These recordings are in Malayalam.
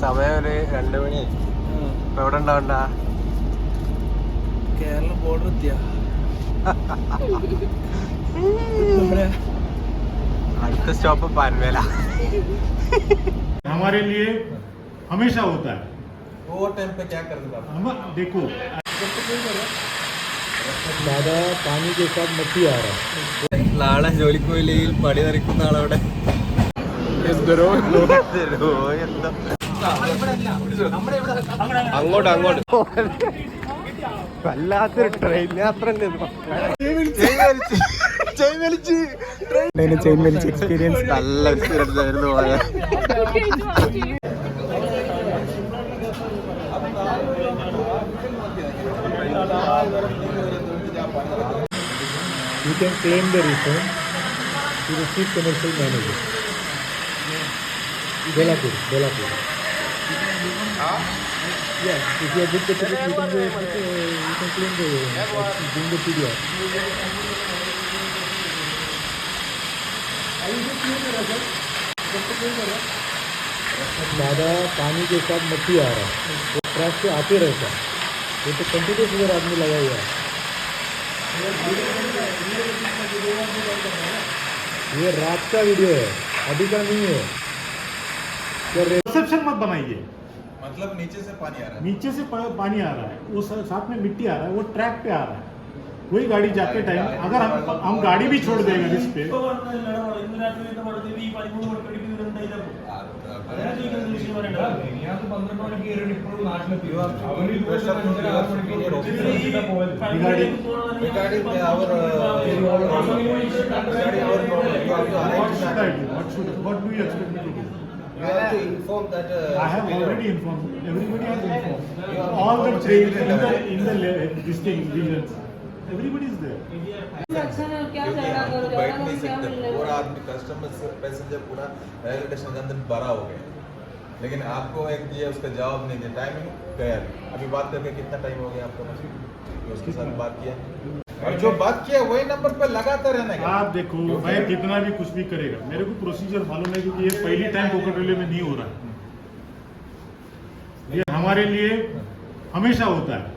സമയം ഒരു രണ്ട് മണി ഇപ്പൊ എവിടെ ഉണ്ടാവണ്ട കേരള ബോർഡർ എത്തിയ അടുത്ത സ്റ്റോപ്പ് പൻവേല हमारे लिए हमेशा होता है वो टाइम पे क्या करते थे हम देखो दादा पानी के साथ मट्टी आ रहा है നാളെ ജോലിക്ക് പോയില്ലെങ്കിൽ പണി തെറിക്കുന്ന ആളവിടെ അങ്ങോട്ട് അങ്ങോട്ട് വല്ലാത്തൊരു ട്രെയിൻ യാത്ര ചെയിൻ വലിച്ച് എക്സ്പീരിയൻസ് നല്ല എക്സ്പീരിയൻസ് ആയിരുന്നു You can claim the refund to the chief commercial manager. Belapur, Belapur. Yeah, if you have booked the ticket, you can go, you can claim the, uh, bring the PDR. दादा पानी के साथ मट्टी आ रहा है वो ट्रैक पे आते रहता है ये तो कंटिन्यूस इधर आदमी लगा हुआ है ये रात का वीडियो है अभी का नहीं है रिसेप्शन मत बनाइए। मतलब नीचे से पानी आ रहा है। नीचे से पानी आ रहा है वो साथ में मिट्टी आ रहा है वो ट्रैक पे आ रहा है। कोई गाड़ी जाते टाइम अगर हम हम गाड़ी भी छोड़ देंगे इस पे। You have to inform that. Uh, I have below. already informed. Everybody has informed. All the trains in the in the this thing regions. Everybody is there. अच्छा ना क्या क्योंकि झगड़ा हम करो तो बैठ नहीं सकते मिलेगा आदमी कस्टमर पैसेंजर पूरा रेलवे स्टेशन के अंदर भरा हो गया लेकिन आपको एक दिया उसका जवाब नहीं दिया टाइमिंग गया अभी बात करके कितना टाइम हो गया आपका कि उसके साथ बात किया और जो बात किया वही नंबर पर लगाते रहने का। आप देखो मैं कितना भी कुछ भी करेगा मेरे को प्रोसीजर मालूम है क्योंकि ये पहली टाइम कोकटोले रेलवे में नहीं हो रहा है। ये हमारे लिए हमेशा होता है।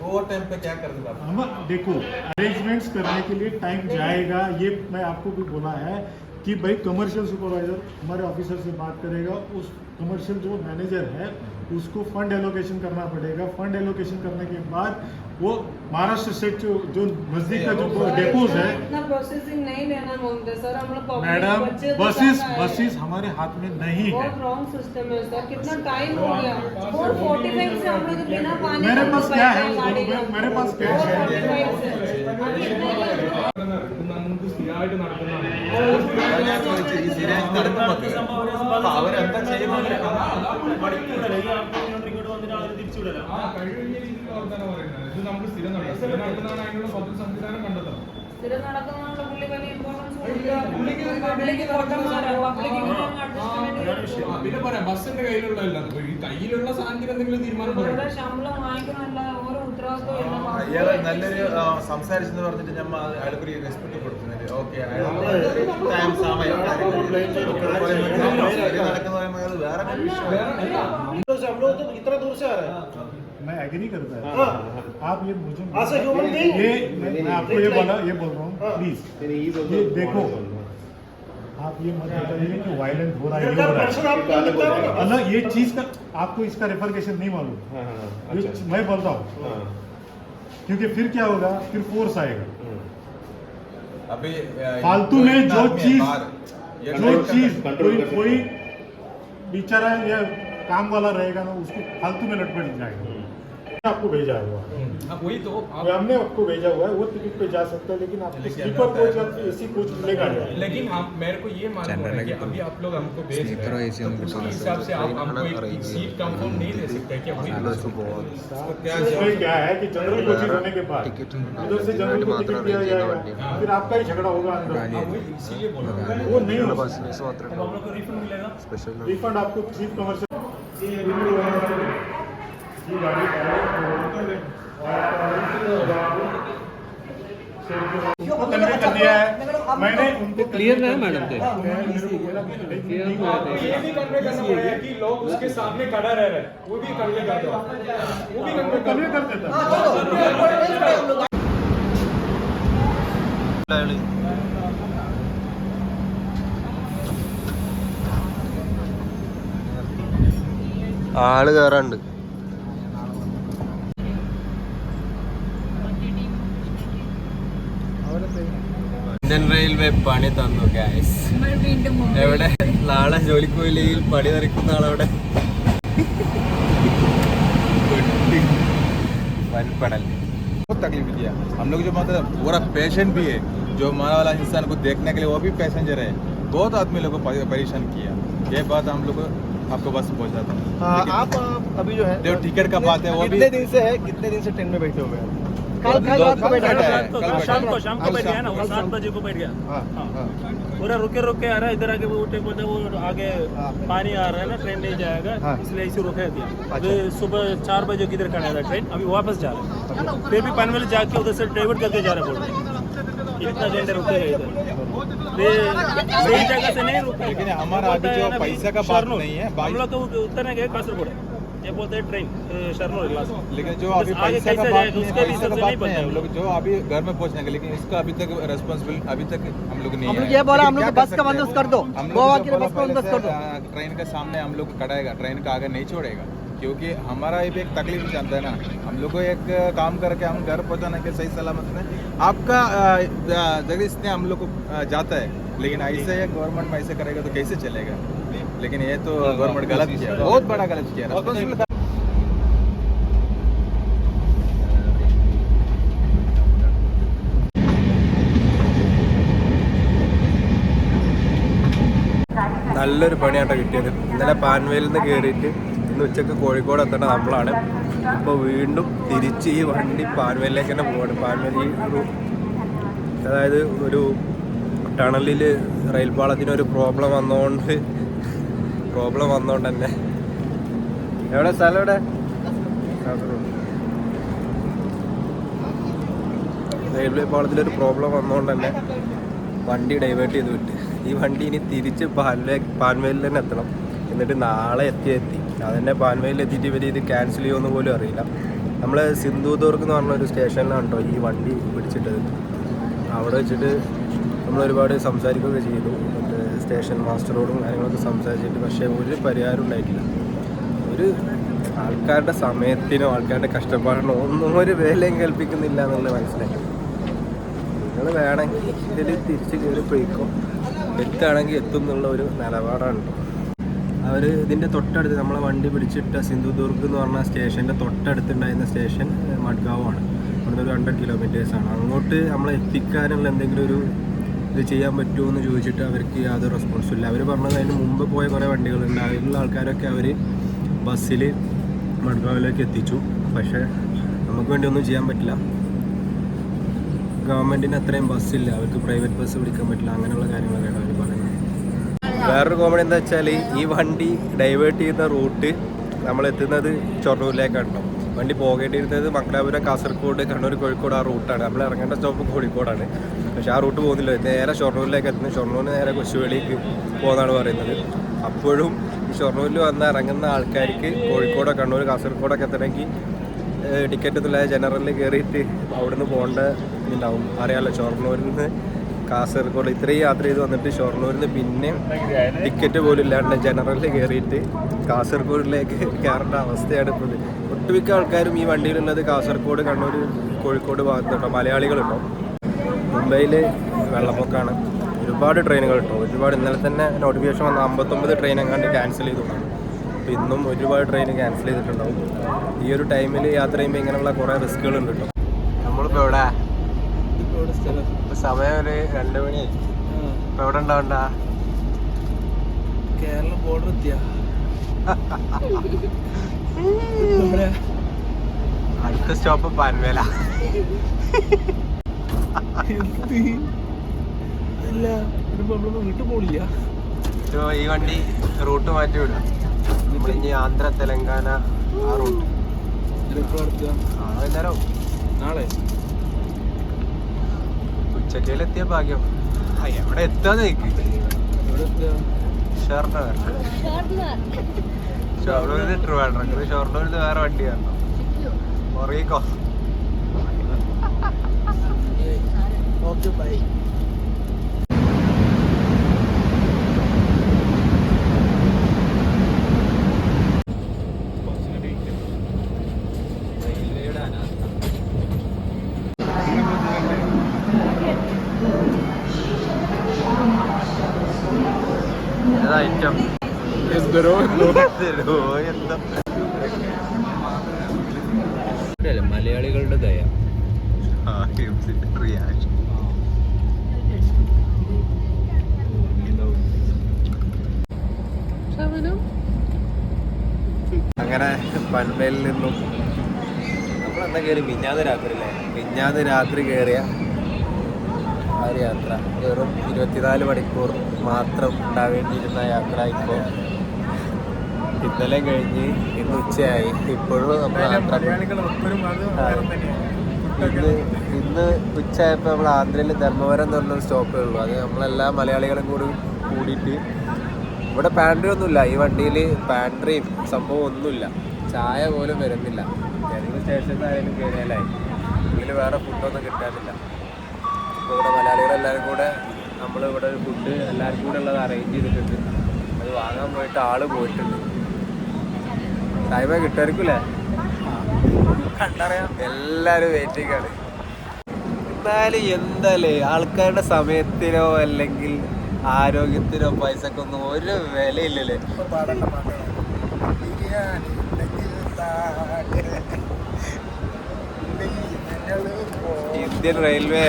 वो टाइम पे क्या कर देगा हम देखो अरेंजमेंट्स करने के लिए टाइम जाएगा ये मैं आपको भी बोला है कि भाई कमर्शियल सुपरवाइजर हमारे ऑफिसर से बात करेगा उस कमर्शियल जो मैनेजर है उसको फंड एलोकेशन करना पड़ेगा। फंड एलोकेशन करने के बाद वो महाराष्ट्र स्टेट जो जो नज़दीक का जो डेपोज है प्रोसेसिंग नहीं लेना मांगते सर हम लोग मैडम बसेस बसेस हमारे हाथ में नहीं है। रॉन्ग सिस्टम है सर कितना टाइम हो गया। फोर फोर्टी फाइव से हम लोग बिना पानी मेरे पास क्या है? मेरे- मेरे पास क्या है? അവരെന്താ ചെയ്യുന്നത്? പറയുന്നത്. ഇത് വലിയ ഇമ്പോർട്ടൻസ് പിന്നെ പറയാം ബസ്സിന്റെ കയ്യിലുള്ള ഈ കയ്യിലുള്ള സാധനത്തിന് എന്തെങ്കിലും തീരുമാനം ശമ്പളം വാങ്ങിക്കുന്നില്ല ഓരോ ഉത്തരവാദിത്വം ഇല്ല. അയാള് നല്ലൊരു ആ, സംസാരിച്ചെന്ന് പറഞ്ഞിട്ട് നമ്മൾ അയാൾക്കൊരു റെസ്പെക്ട് കൊടുക്കുന്നുണ്ട് ഓക്കെ ടൈം സമയം നടക്കുന്ന പറയുമ്പോൾ അത് വേറെ ഒരു വിഷയമാണ്. मैं एग्री करता है आप ये मुझे ये मैं मैं आपको ये बोला ये बोल रहा हूँ प्लीज ये देखो आप ये मत बताइए कि वायलेंट हो रहा है ये हो रहा है। अलग ये चीज़ का आपको इसका रेफरकेशन नहीं मालूम। मैं बोलता हूँ। क्योंकि फिर क्या होगा? फिर फोर्स आएगा। अभी फालतू में जो चीज़ जो चीज़ कोई कोई बेचारा या काम वाला रहेगा ना उसको फालतू में लटपट जाएगा। आपको भेजा हुआ। हाँ वही तो आप हमने आपको भेजा हुआ है वो टिकट पे जा सकते हैं लेकिन आपको स्लीपर कोच या एसी कोच मिलेगा लेकिन हम मेरे को ये मालूम है कि अभी आप लोग हमको भेज रहे हैं तो उसके हिसाब से आप हमको एक सीट कंफर्म नहीं दे सकते क्या वही क्या है कि जनरल कोचिंग होने के बाद उधर से जनरल को टिकट दिया जाएगा। हाँ। फिर आपका ही झगड़ा होगा अंदर। इसीलिए बोल रहा वो नहीं होगा हम लोग को रिफंड मिलेगा। रिफंड आपको कमर्शियल ये गाड़ी कन्वे कर दिया है मैंने उनको क्लियर है मैडम थे ये भी कन्वे करना पड़ेगा कि लोग उसके सामने खड़ा रह रहे हैं वो भी कन्वे कर दो वो भी कन्वे कर कन्वे कर देता ആള് കേറാണ്ട് ഇന്ത്യൻ റെയിൽവേ പണി തന്നു ഗ്യാസ് നമ്മൾ വീണ്ടും മുംബൈ എവിടെ നാളെ ജോലിക്ക് പോയില്ലെങ്കിൽ പണി തെറിക്കുന്ന ആളവിടെ വൻപടൽ बहुत तकलीफ दिया हम लोग जो मतलब पूरा पेशेंट भी है जो हमारा वाला इंसान को देखने के लिए वो भी पैसेंजर है बहुत आदमी लोग को परे- परेशान किया ये बात हम लोग आपको बस पहुंचाता हूँ लेकिन आप अभी जो है जो टिकट का बात है वो भी कितने दिन से है कितने दिन से ट्रेन में बैठे हुए हैं कल कल रात को बैठा है तो कल शाम को शाम को बैठ गया ना वो सात बजे को बैठ गया। हाँ, हाँ। पूरा रुके रुके आ रहा है इधर आके वो उठे बोलते वो आगे पानी आ रहा है ना ट्रेन नहीं जाएगा हाँ। इसलिए इसे रोका दिया। अच्छा। अभी सुबह चार बजे किधर खड़ा था ट्रेन अभी वापस जा रहा है। फिर भी पनवेल जाके उधर से डाइवर्ट करके जा रहा है बोल रहे। इतना घंटे इधर। फिर सही जगह से नहीं रुका लेकिन हमारा अभी जो पैसे का बात नहीं है, हम लोग को उतरने गए कासरगोड ये बोलते हैं ट्रेन शरणोर क्लास लेकिन जो अभी आगे पैसे का बात नहीं उसके भी पैसे का सबसे बात नहीं है हम लोग जो अभी घर में पहुँचने लेकिन इसका अभी तक रेस्पॉन्सिबल अभी तक हम लोग नहीं हम लोग ये बोला हम लोग बस का बंदोबस्त कर दो। गोवा के लिए बस का बंदोबस्त कर दो। ट्रेन के सामने हम लोग खड़ाएगा ट्रेन का आगे नहीं छोड़ेगा क्योंकि हमारा ये भी एक तकलीफ़ जानता है ना। हम लोग को एक काम करके हम घर पहुँचाने के सही सलामत में आपका जगह इसने हम लोग को जाता है लेकिन ऐसे गवर्नमेंट में ऐसे करेगा तो कैसे चलेगा? लेकिन ये तो गवर्नमेंट गलत किया बहुत बड़ा गलत किया Responsible നല്ലൊരു പണിയാട്ടോ കിട്ടിയത് ഇന്നലെ പാൻവേലിൽ നിന്ന് കയറിയിട്ട് ഇന്ന് ഉച്ചക്ക് കോഴിക്കോട് എത്തേണ്ട നമ്മളാണ് ഇപ്പോൾ വീണ്ടും തിരിച്ച് ഈ വണ്ടി പാൻവേലിലേക്ക് തന്നെ പോവാണ് പാൻവേൽ ഈ ഒരു അതായത് ഒരു ടണലിൽ റെയിൽ പാളത്തിന് ഒരു പ്രോബ്ലം വന്നതുകൊണ്ട് പ്രോബ്ലം വന്നോണ്ട് തന്നെ. എവിടെ സ്ഥലം എവിടെ? റെയിൽവേ പാളത്തിലൊരു പ്രോബ്ലം വന്നോണ്ട് തന്നെ വണ്ടി ഡൈവേർട്ട് ചെയ്ത് വിട്ട്. ഈ വണ്ടി ഇനി തിരിച്ച് പാൻവേ പാൻവേലിൽ തന്നെ എത്തണം. എന്നിട്ട് നാളെ എത്തി എത്തി. അതന്നെ പാൻവേലിൽ എത്തിയിട്ട് ഇവർ ഇത് ക്യാൻസൽ ചെയ്യുമെന്ന് പോലും അറിയില്ല. നമ്മൾ സിന്ധുദൂർക്ക് എന്ന് പറഞ്ഞ ഒരു സ്റ്റേഷനിലാണ് കേട്ടോ ഈ വണ്ടി പിടിച്ചിട്ടത്. അവിടെ വെച്ചിട്ട് നമ്മൾ ഒരുപാട് സംസാരിക്കുകയൊക്കെ ചെയ്തു. സ്റ്റേഷൻ മാസ്റ്ററോടും കാര്യങ്ങളൊക്കെ സംസാരിച്ചിട്ട് പക്ഷേ ഒരു പരിഹാരം ഉണ്ടായിട്ടില്ല. ഒരു ആൾക്കാരുടെ സമയത്തിനോ ആൾക്കാരുടെ കഷ്ടപ്പാടിനോ ഒന്നും ഒരു വിലയും കൽപ്പിക്കുന്നില്ല എന്നുള്ളത് മനസ്സിലായി. നിങ്ങൾ വേണമെങ്കിൽ ഇതിൽ തിരിച്ച് കയറി പോയിക്കോ. എത്തുകയാണെങ്കിൽ എത്തും എന്നുള്ള ഒരു നിലപാടാണ് അവർ ഇതിന്റെ തൊട്ടടുത്ത് നമ്മളെ വണ്ടി പിടിച്ചിട്ട സിന്ധുദുർഗ് എന്ന് പറഞ്ഞ സ്റ്റേഷന്റെ തൊട്ടടുത്തുണ്ടായിരുന്ന സ്റ്റേഷൻ മഡ്ഗാവാണ് അവിടുന്ന് ഒരു ഹൺഡ്രഡ് കിലോമീറ്റേഴ്സാണ് അങ്ങോട്ട് നമ്മളെ എത്തിക്കാനുള്ള എന്തെങ്കിലും ഒരു ഇത് ചെയ്യാൻ പറ്റുമോ എന്ന് ചോദിച്ചിട്ട് അവർക്ക് യാതൊരു റെസ്പോൺസും ഇല്ല. അവർ പറഞ്ഞത് അതിന് മുമ്പ് പോയ കുറേ വണ്ടികളുണ്ട്. അതിലുള്ള ആൾക്കാരൊക്കെ അവർ ബസ്സിൽ മഡ്ഗാവിലേക്ക് എത്തിച്ചു. പക്ഷേ നമുക്ക് വേണ്ടി ഒന്നും ചെയ്യാൻ പറ്റില്ല. ഗവൺമെന്റിന് അത്രയും ബസ്സില്ല അവർക്ക് പ്രൈവറ്റ് ബസ് പിടിക്കാൻ പറ്റില്ല. അങ്ങനെയുള്ള കാര്യങ്ങളൊക്കെയാണ് അവർ പറയുന്നത്. വേറൊരു കോമഡി എന്താ വെച്ചാൽ ഈ വണ്ടി ഡൈവേർട്ട് ചെയ്യുന്ന റൂട്ട് നമ്മൾ എത്തുന്നത് കേട്ടോ വണ്ടി പോകേണ്ടിയിരുന്നത് മംഗലാപുരം കാസർഗോഡ് കണ്ണൂർ കോഴിക്കോട് ആ റൂട്ടാണ്. നമ്മൾ ഇറങ്ങേണ്ട സ്റ്റോപ്പ് കോഴിക്കോടാണ്. പക്ഷേ ആ റൂട്ട് പോകുന്നില്ല. നേരെ ഷൊർണൂരിലേക്ക് എത്തുന്നു. ഷൊർണൂരിന് നേരെ കൊച്ചുവേളിക്ക് പോകുന്നതാണ് പറയുന്നത്. അപ്പോഴും ഈ ഷൊർണൂരിൽ വന്ന് ഇറങ്ങുന്ന ആൾക്കാർക്ക് കോഴിക്കോടോ കണ്ണൂർ കാസർഗോഡൊക്കെ എത്തണമെങ്കിൽ ടിക്കറ്റ് ഒന്നുമില്ലാതെ ജനറലിൽ കയറിയിട്ട് അവിടുന്ന് പോകേണ്ട ഉണ്ടാവും അറിയാമല്ലോ ഷൊർണൂരിൽ നിന്ന് കാസർഗോഡ് ഇത്രയും യാത്ര ചെയ്ത് വന്നിട്ട് ഷൊർണൂരിൽ നിന്ന് പിന്നെ ടിക്കറ്റ് പോലും ഇല്ലാണ്ട് ജനറലിൽ കയറിയിട്ട് കാസർഗോഡിലേക്ക് കയറേണ്ട അവസ്ഥയാണ് ഇപ്പോൾ. ഒട്ടുമിക്ക ആൾക്കാരും ഈ വണ്ടിയിലുള്ളത് കാസർഗോഡ് കണ്ണൂർ കോഴിക്കോട് ഭാഗത്തുണ്ടോ മലയാളികളുണ്ടോ. മുംബൈയിൽ വെള്ളപ്പൊക്കമാണ് ഒരുപാട് ട്രെയിനുകൾ കേട്ടോ ഒരുപാട് ഇന്നലെ തന്നെ നോട്ടിഫിക്കേഷൻ വന്ന. അമ്പത്തൊമ്പത് ട്രെയിൻ എങ്ങാണ്ട് ക്യാൻസൽ ചെയ്തു. അപ്പോൾ ഇന്നും ഒരുപാട് ട്രെയിൻ ക്യാൻസൽ ചെയ്തിട്ടുണ്ടാവും. ഈ ഒരു ടൈമിൽ യാത്ര ചെയ്യുമ്പോൾ ഇങ്ങനെയുള്ള കുറേ റിസ്കുകളുണ്ട് കേട്ടോ. നമ്മളിപ്പോൾ എവിടെ? ഇപ്പോൾ സമയം ഒരു രണ്ട് മണിയായി ഇപ്പോൾ എവിടെ ഉണ്ടാവണ്ട? കേരള ബോർഡർ എത്തിയ. അടുത്ത സ്റ്റോപ്പ് പാൻവേല. അല്ല നമ്മൾ വീട്ടിൽ പോണില്ല. ഈ വണ്ടി റൂട്ട് മാറ്റി വിടുക നമ്മളിനി ആന്ധ്ര തെലങ്കാന ആ റൂട്ട്. വൈകുന്നേരം നാളെ? ഉച്ചക്കയിലെത്തിയ ഭാഗ്യം. എവിടെ എത്താന്ന് നിൽക്ക് ഷൊർണൂർ ഷൊർണൂരിൽ ട്രിവാൻഡ്രം ഷൊർണൂരിൽ വേറെ വണ്ടി വരണം. ഒറിയിക്കോ ഓക്കെ ബൈ. അങ്ങനെ പൻമേലിൽ നിന്നും നമ്മളെന്താ കയറി മിഞ്ഞാതെ രാത്രി അല്ലേ? മിഞ്ഞാതെ രാത്രി കയറിയ ആ ഒരു യാത്ര. വെറും ഇരുപത്തിനാല് മണിക്കൂർ മാത്രം ഉണ്ടാവേണ്ടിയിരുന്ന യാത്ര ഇപ്പോൾ ഇന്നലെ കഴിഞ്ഞ് ഇന്ന് ഉച്ചയായി. ഇപ്പോഴും നമ്മൾ യാത്ര ഇന്ന് ഇന്ന് ഉച്ചയായപ്പോൾ നമ്മൾ ആന്ധ്രയിൽ ധർമ്മവരം എന്ന് പറഞ്ഞൊരു സ്റ്റോപ്പേ ഉള്ളൂ. അത് നമ്മളെല്ലാ മലയാളികളും കൂടി കൂടിയിട്ട് ഇവിടെ പാൻട്രി ഒന്നുമില്ല. ഈ വണ്ടിയിൽ പാൻട്രിയും സംഭവം ഒന്നുമില്ല. ചായ പോലും വരുന്നില്ല. ഏതെങ്കിലും സ്റ്റേഷനിൽ കയറിയാലായി ഇതിൽ വേറെ ഫുഡൊന്നും കിട്ടാനില്ല. ഇപ്പോൾ ഇവിടെ മലയാളികളെല്ലാവരും കൂടെ നമ്മൾ ഇവിടെ ഒരു ഫുഡ് എല്ലാവർക്കും കൂടെ ഉള്ളത് അറേഞ്ച് ചെയ്തിട്ടുണ്ട്. അത് വാങ്ങാൻ പോയിട്ട് ആൾ പോയിട്ടുണ്ട്. ടൈമേ കിട്ടായിരിക്കൂലേ കണ്ടറിയാം. എല്ലാവരും വെയിറ്റിംഗ് ആണ്. എന്നാലും എന്തല്ലേ ആൾക്കാരുടെ സമയത്തിനോ അല്ലെങ്കിൽ ആരോഗ്യത്തിനോ പൈസക്കൊന്നും ഒരു വിലയില്ലല്ലേ? Indian railway.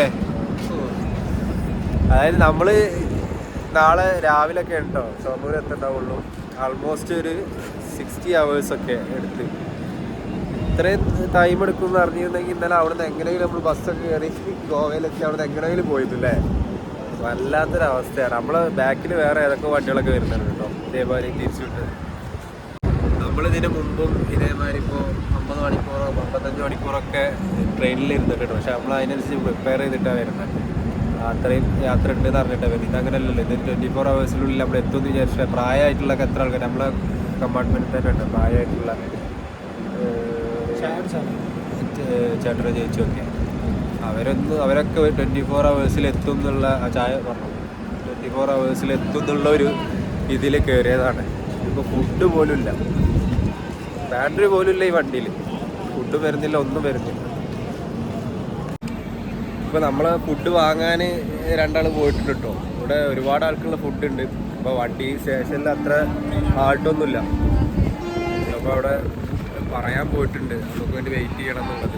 അതായത് നമ്മൾ നാളെ രാവിലെ ഒക്കെ ഉണ്ടോ? ഷൊർണൂർ എത്തണ്ടാവുള്ളൂ. ആൾമോസ്റ്റ് ഒരു സിക്സ്റ്റി ഒക്കെ എടുത്ത്. ഇത്രയും ടൈം എടുക്കും എന്ന് അറിഞ്ഞിരുന്നെങ്കിൽ ഇന്നലെ അവിടെ നിന്ന് എങ്ങനെയെങ്കിലും നമ്മൾ ബസ്സൊക്കെ കയറി ഗോവയിലെത്തി. അവിടെ നിന്ന് എങ്ങനെയെങ്കിലും പോയിരുന്നില്ലേ വല്ലാത്തൊരവസ്ഥയാണ്. നമ്മളെ ബാക്കിൽ വേറെ ഏതൊക്കെ വണ്ടികളൊക്കെ വരുന്നുണ്ട് കേട്ടോ ഇതേപോലെ തിരിച്ചുവിട്ട് നമ്മളിതിന് മുമ്പും ഇതേമാതിരി ഇപ്പോൾ അമ്പത് മണിക്കൂറോ അമ്പത്തഞ്ച് മണിക്കൂറൊക്കെ ട്രെയിനിൽ ഇരുന്നിട്ടുണ്ട്. പക്ഷെ നമ്മൾ അതിനനുസരിച്ച് പ്രിപ്പയർ ചെയ്തിട്ടാണ് വരുന്നത് അത്രയും യാത്ര ഉണ്ടെന്ന് അറിഞ്ഞിട്ടാണ് വരുന്നത് ഇതങ്ങനെയല്ലല്ലോ ഇത് ട്വന്റി ഫോർ അവേഴ്സിനുള്ളിൽ നമ്മൾ എത്തുമെന്ന് വിചാരിച്ചാൽ പ്രായമായിട്ടുള്ള എത്ര ആൾക്കാർ നമ്മളെ കമ്പാർട്ട്മെന്റിൽ തന്നെ ഉണ്ട് പ്രായമായിട്ടുള്ള. ചേട്ടനെ ചേച്ചിയൊക്കെ അവരൊന്ന് അവരൊക്കെ ട്വന്റി ഫോർ അവേഴ്സിൽ എത്തും എന്നുള്ള ആ ചായ പറഞ്ഞു. ട്വന്റി ഫോർ അവേഴ്സിൽ എത്തും എന്നുള്ള ഒരു ഇതിൽ കയറിയതാണ് ഇപ്പോൾ ഫുഡ് പോലും ഇല്ല. ബാറ്ററി പോലും ഇല്ല ഈ വണ്ടിയിൽ ഫുഡ് വരുന്നില്ല ഒന്നും വരുന്നില്ല. ഇപ്പോൾ നമ്മൾ ഫുഡ് വാങ്ങാൻ രണ്ടാൾ പോയിട്ടുണ്ട് കേട്ടോ. ഇവിടെ ഒരുപാട് ആൾക്കുള്ള ഫുഡ് ഉണ്ട്. അപ്പോൾ വണ്ടി സ്റ്റേഷനിൽ അത്ര ആൾട്ടൊന്നുമില്ല. അപ്പോൾ അവിടെ പറയാൻ പോയിട്ടുണ്ട്. നമുക്ക് വേണ്ടി വെയിറ്റ് ചെയ്യണം എന്നുള്ളത്.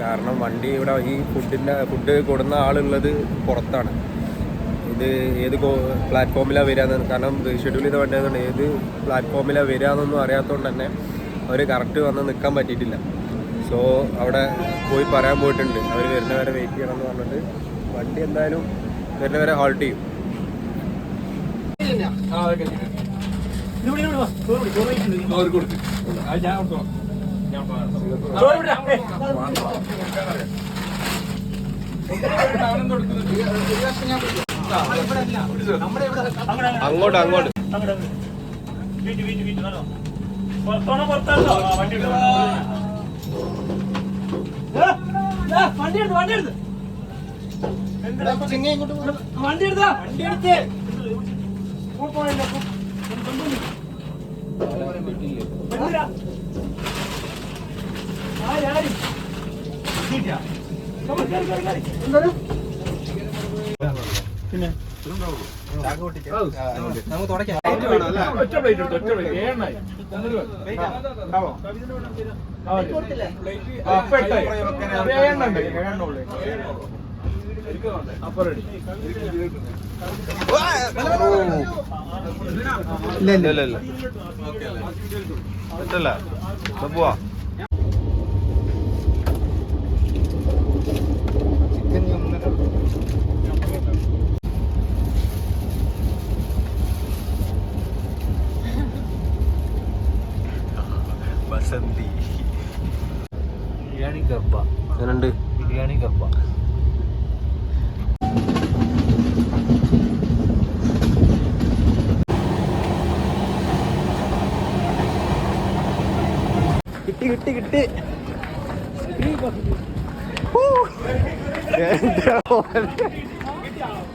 കാരണം വണ്ടി ഇവിടെ ഈ ഫുഡിന്റെ ഫുഡ് കൊടുന്ന ആളുള്ളത് പുറത്താണ്. ഇത് ഏത് പ്ലാറ്റ്ഫോമിലാണ് വരിക കാരണം ഷെഡ്യൂൾ ചെയ്ത വണ്ടി ആയതുകൊണ്ട് ഏത് പ്ലാറ്റ്ഫോമിലാണ് വരിക എന്നൊന്നും അറിയാത്തതുകൊണ്ട് തന്നെ അവർ കറക്റ്റ് വന്ന് നിൽക്കാൻ പറ്റിയിട്ടില്ല. സോ അവിടെ പോയി പറയാൻ പോയിട്ടുണ്ട്. അവർ വരുന്നവരെ വെയിറ്റ് ചെയ്യണം എന്ന് പറഞ്ഞിട്ട്. വണ്ടി എന്തായാലും വരുന്നവരെ ഹോൾട്ട് ചെയ്യും. അങ്ങോട്ട് അങ്ങോട്ട് പുറത്തോണോ പുറത്താണോ വണ്ടി വണ്ടി എടുത്ത് വണ്ടി എടുത്ത്? വണ്ടി എടുത്താ വണ്ടി എടുത്ത് കൂപ്പോണില്ല, കേറി. നമുക്ക് പ്ലേറ്റ് പ്ലേറ്റ് ഇല്ല ഇല്ല ഇല്ല ഇല്ല ഇല്ല ഇല്ല ഇല്ല ഇല്ല ഇല്ല ഇല്ല ഇല്ല ഇല്ല ഇല്ല ഇല്ല ഇല്ല ഇല്ല പറ്റല്ല പോവാ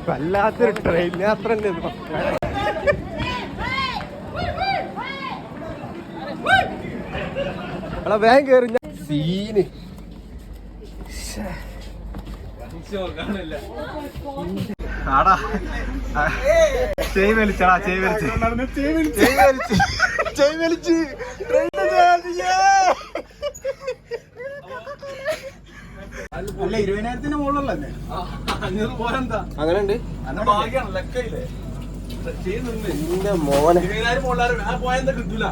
വല്ലാത്തൊരു ട്രെയിൻ യാത്ര എടാ വേഗം കയറി സീന്. ആടാ. ചെയ് വലിച്ചടാ ചെയ് വലിച്ച്. ചെയ് വലിച്ച്. ചെയ് ട്രെയിൻ അല്ല ഇരുപതിനായിരത്തിന്റെ മുകളിലല്ലേ അങ്ങനെ ഉണ്ട് അന്ന് ഭാഗ്യാണ് ലക്കയില്ലേ എന്റെ മോനെ. ഇരുപതിനായിരം മുകളിലാരും ആ പോയെന്താ കിട്ടൂല.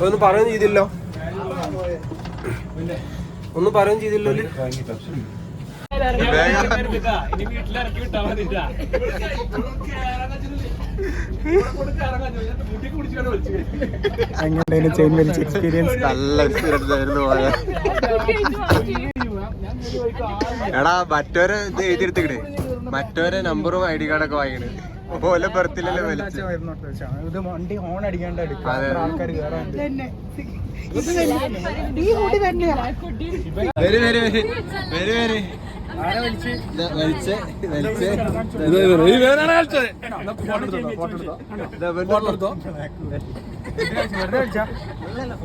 ഒന്നും പറയുകയും ചെയ്തില്ലോ. ഒന്നും പറയുകയും ചെയ്തില്ലോ? ഇനി വീട്ടിലിറക്കി വിട്ടാ മതി നല്ല എക്സ്പീരിയൻസ് ആയിരുന്നു മോനെ. എടാ മറ്റോരെ ഇത് എഴുതിയെടുത്തിക്കണേ. മറ്റോരെ നമ്പറും ഐ ഡി കാർഡൊക്കെ വാങ്ങിക്കണ്. ഓലെ ബർത്തിലല്ലേ വലിച്ചു ഇത് വണ്ടി ഹോൺ അടിക്കാണ്ട്. ആൾക്കാർ കയറാണ്ട് വരും വരും. വരും വരി. വരി ഇതാ, വലിച്ചേ വലിച്ചേ. ഇതാ, ഇവന്റെ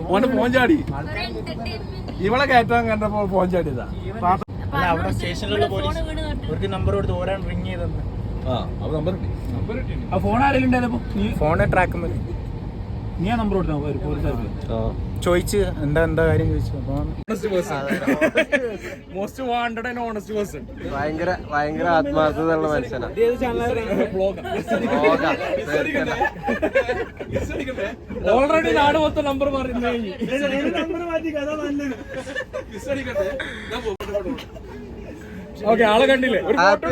ഓന് ഫോൺ ചാടി. ഇവളെ കയറ്റാൻ കണ്ടപ്പോ ഫോൺ ചാടിയതാ. അല്ല അവിടെ സ്റ്റേഷനിലുള്ള പോലീസ് നമ്പർ കൊടുത്ത് ഓരാൻ റിങ് ചെയ്തെന്ന് ആ അപ്പൊ നമ്പർ ആ ഫോൺ ആരെങ്കിലും ഫോണ് ട്രാക്ക് മതി. നീ ആ നമ്പർ കൊടുത്താൽ പോലീസുകാർക്ക് ആ. ചോദിച്ച് എന്താ എന്താ കാര്യം ചോദിച്ചു. Most wanted and honest person ഭയങ്കര ഭയങ്കര ആത്മാർത്ഥതയുള്ള മനുഷ്യനാ. മനുഷ്യനാണ്. ഓൾറെഡി നാട് മൊത്തം നമ്പർ മാറി ഓക്കെ ആളെ കണ്ടില്ലേ? ഒരു ഫോട്ടോ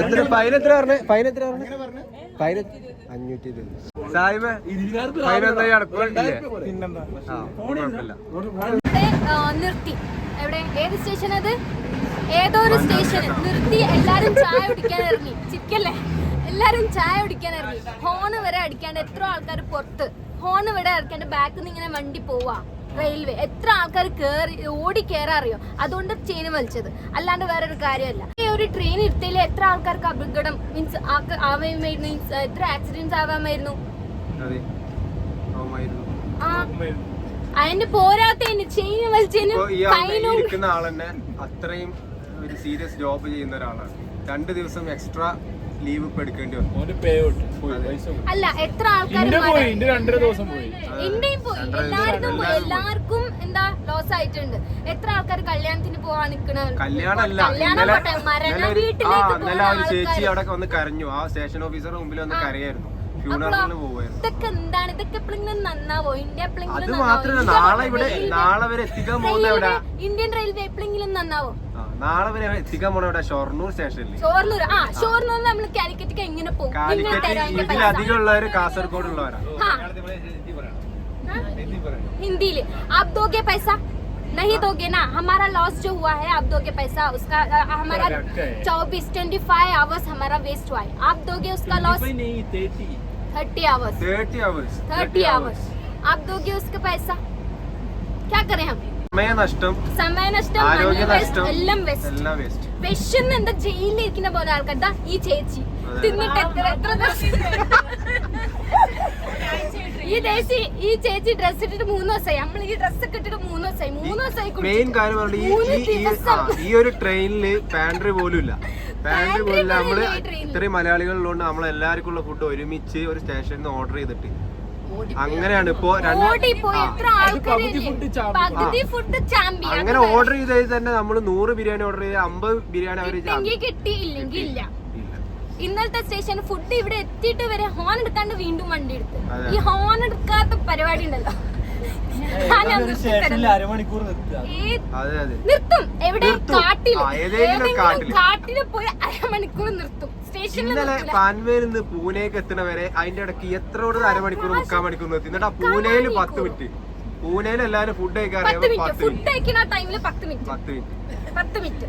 എത്ര ഫൈൻ എത്ര പറഞ്ഞേ? ഫൈൻ എത്ര പറഞ്ഞേ? ഫൈൻ അഞ്ഞൂറ്റി ഇരുപത്. നിർത്തി. എവിടെ? ഏത് സ്റ്റേഷൻ അത് ഏതോ ഒരു സ്റ്റേഷൻ നിർത്തി. എല്ലാരും ചായ കുടിക്കാൻ ഇറങ്ങി. ചിക്കല്ലേ എല്ലാരും ചായ കുടിക്കാൻ ഇറങ്ങി. ഹോണ് വരെ അടിക്കാണ്ട് എത്ര ആൾക്കാർ പുറത്ത്? ഹോണ് വരെ അടിക്കാണ്ട് ബാക്കിൽ നിന്ന് ഇങ്ങനെ വണ്ടി പോവാ. റെയിൽവേ. എത്ര ആൾക്കാർ കേറി ഓടി കയറാൻ അറിയോ? അതുകൊണ്ട് ചെയിന് വലിച്ചത്. അല്ലാണ്ട് വേറെ ഒരു കാര്യമല്ല. ഈ ഒരു ട്രെയിൻ ഇരുത്തിയിൽ എത്ര ആൾക്കാർക്ക് അപകടം? മീൻസ് ആവാമായിരുന്നു മീൻസ് എത്ര ആക്സിഡന്റ്സ് ആവാമായിരുന്നു അതെ. ഓമായിരുന്നു ആ അതിന് പോരാത്തതിന് ചെയിന് വലിച്ചതിന് ആൾ ഈ ഫൈനും അത്രയും ഒരു സീരിയസ് ജോബ് ചെയ്യുന്ന ഒരാളാണ്. രണ്ട് ദിവസം എക്സ്ട്രാ ലീവ് ഇപ്പൊ എടുക്കേണ്ടി വന്നു. അല്ല എത്ര ആൾക്കാർ എല്ലാവർക്കും എല്ലാവർക്കും എന്താ ലോസ് ആയിട്ടുണ്ട്. എത്ര ആൾക്കാർ കല്യാണത്തിന് പോവാൻ നിക്കണ കല്യാണമല്ല കല്യാണം ഇന്നലെ ആ ചേച്ചി അവിടെ വന്ന് കരഞ്ഞു. ആ സ്റ്റേഷൻ ഓഫീസറുടെ മുമ്പിൽ വന്ന് കരയായിരുന്നു. ഇതൊക്കെ എന്താണ് ഇതൊക്കെ എപ്പോഴെങ്കിലും നന്നാവോ ഇന്ത്യ അത് എപ്പോഴെങ്കിലും മാത്രല്ല നാളെ ഇവിടെ നാളെ വരെ എത്തിക്കാൻ പോകുന്ന എവിടെ ഇന്ത്യൻ റെയിൽവേ എപ്പോഴെങ്കിലും നന്നാവോ ആ, നാളെ വരെ എത്തിക്കാൻ പോണ ഇവിടെ ഷൊർണൂർ സ്റ്റേഷനിൽ ഷോർണൂർ ആ ഷോർണൂർ നമ്മൾ കാലിക്കറ്റ് എങ്ങനെ പോകും നിങ്ങൾ കാലിക്കറ്റ് തരാം അതിന്റെ പൈസ ഇതിലധികം ഉള്ളവര് കാസർഗോഡ് ഉള്ളവരാ हाँ हिंदी ले आप दोगे पैसा नहीं दोगे ना हमारा लॉस जो हुआ है आप दोगे पैसा उसका अ, हमारा चौबीस ट्वेंटी फाइव आवर्स हमारा वेस्ट हुआ है आप दोगे उसका लॉस नहीं तेती Thirty hours thirty hours thirty hours आप दोगे उसका पैसा क्या करें हम സമയനഷ്ടം സമയ നഷ്ടം ആരോഗ്യ money waste, നഷ്ടം എല്ലാം വെസ്റ്റ് എല്ലാം വേസ്റ്റ് വിശന്ന് എന്താ ജയിലിൽ ഇരിക്കുന്ന പോലെ ആൾക്കാർ ദാ ഈ ചേച്ചി അതെ. തിന്നിട്ട് എത്ര എത്ര ദിവസം ഈ ദേശി ഈ ചേച്ചി ഡ്രസ് ഇട്ടിട്ട് മൂന്ന് ദിവസമായി നമ്മൾ ഈ ഡ്രസ് ഒക്കെ ഇട്ടിട്ട് മൂന്ന് ദിവസമായി മൂന്ന് ദിവസമായി മെയിൻ കുടിച്ചിട്ട്. കാര്യം പറഞ്ഞാൽ ഈ മൂന്ന് ഈ- ഈ ദിവസം. ആ, ഈ ഒരു ട്രെയിനില് പാൻട്രി പോലും ഇല്ല പാൻട്രി പോലും ഇല്ല നമ്മൾ. ഇത്രയും മലയാളികളുള്ളതുകൊണ്ട് നമ്മൾ എല്ലാവർക്കും ഉള്ള ഫുഡ് ഒരുമിച്ച് ഒരു സ്റ്റേഷനിൽ നിന്ന് ഓർഡർ ചെയ്തിട്ട്. അങ്ങനെയാണ് ഇപ്പോ അങ്ങനെ ഓർഡർ ചെയ്തതിൽ തന്നെ നമ്മൾ നൂറ് ബിരിയാണി ഓർഡർ ചെയ്ത് അമ്പത് ബിരിയാണി അവർ കിട്ടിയെങ്കിൽ കിട്ടി ഇല്ലെങ്കിൽ ഇല്ല. ഇല്ല. ഇന്നലത്തെ സ്റ്റേഷൻ ഫുഡ് ഇവിടെ എത്തിയിട്ട് വരെ ഹോൺ എടുക്കാണ്ട് വീണ്ടും വണ്ടി എടുത്ത്. ഈ ഹോൺ എടുക്കാത്ത പരിപാടി ഉണ്ടല്ലോ. നിർത്തി. എവിടെ? കാട്ടിൽ പോയി അരമണിക്കൂർ നിർത്തും. സ്റ്റേഷനിൽ ഇന്നലെ പാൻവേൽ നിന്ന് പൂനെക്ക് എത്തണ വരെ അതിന്റെ ഇടയ്ക്ക് എത്ര കൂടുതൽ അരമണിക്കൂർ മുക്കാൽ മണിക്കൂർ നിർത്തി. എന്നിട്ട് ആ പൂനെയിൽ പത്ത് മിനിറ്റ്. പൂനെയിൽ എല്ലാരും ഫുഡ് കഴിക്കാൻ ടൈമിൽ പത്ത് മിനിറ്റ്. പത്ത് മിനിറ്റ്. പത്ത് മിനിറ്റ്.